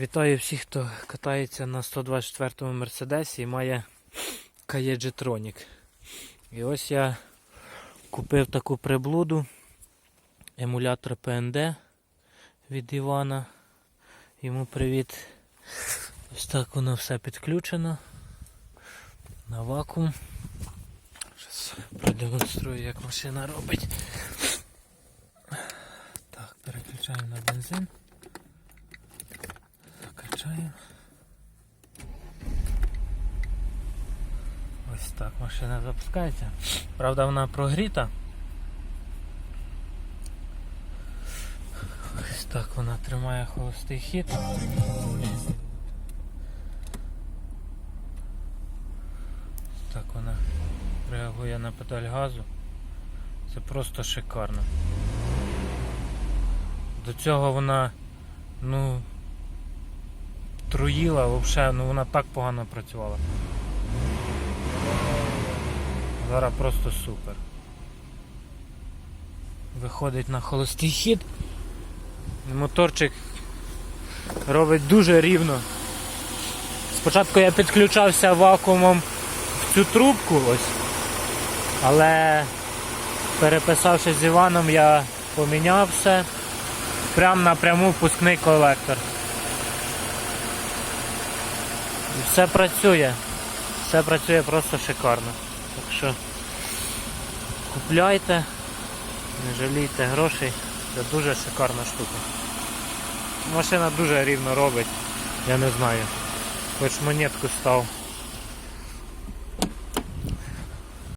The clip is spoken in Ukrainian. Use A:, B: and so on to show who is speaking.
A: Вітаю всіх, хто катається на 124 му Мерседесі і має Каєджетронік. І ось я купив таку приблуду, емулятор PND від Івана. Йому привіт. Ось так воно все підключено на вакуум. Зараз продемонструю, як машина робить. Так, переключаємо на бензин. Закачаємо. Ось так машина запускається. Правда, вона прогріта. Ось так вона тримає холостий хід. Ось Так вона реагує на педаль газу. Це просто шикарно. До цього вона, ну, труїла взагалі, ну вона так погано працювала. Зараз просто супер. Виходить на холостий хід. Моторчик робить дуже рівно. Спочатку я підключався вакуумом в цю трубку ось. Але переписавшись з Іваном, я поміняв все. Прямо напряму впускний колектор. І все працює. Все працює просто шикарно. Так що купляйте, не жалійте грошей. Це дуже шикарна штука. Машина дуже рівно робить. Я не знаю. Хоч монетку став.